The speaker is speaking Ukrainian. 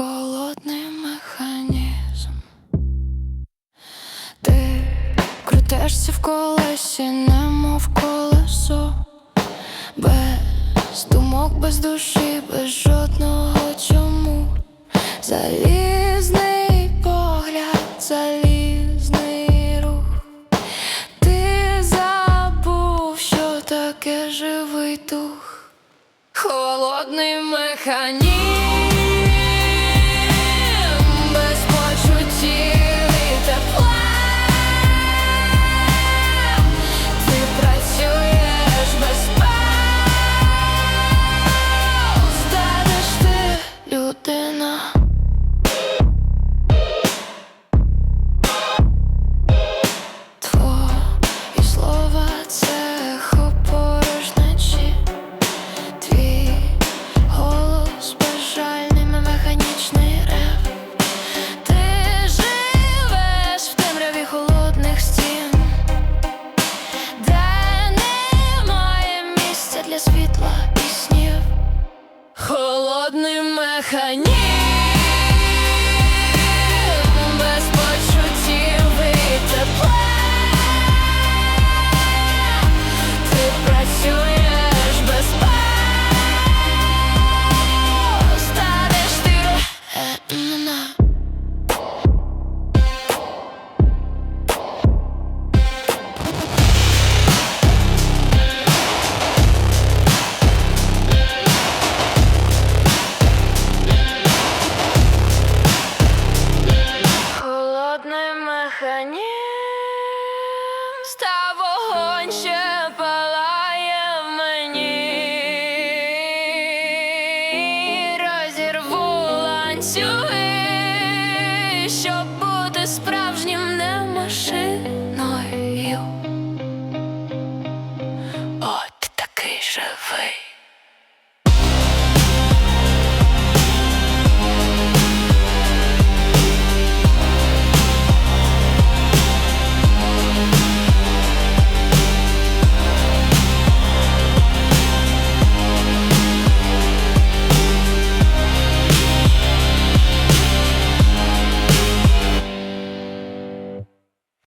холодний механізм. Ти крутишся в колесі, немов колесо, без думок, без душі, без жодного чому. Залізний погляд, залізний рух. Ти забув, що таке живий дух, холодний механізм, Холодний механізм з та мені, розірву ланцюги, щоб бути справжнім не машин.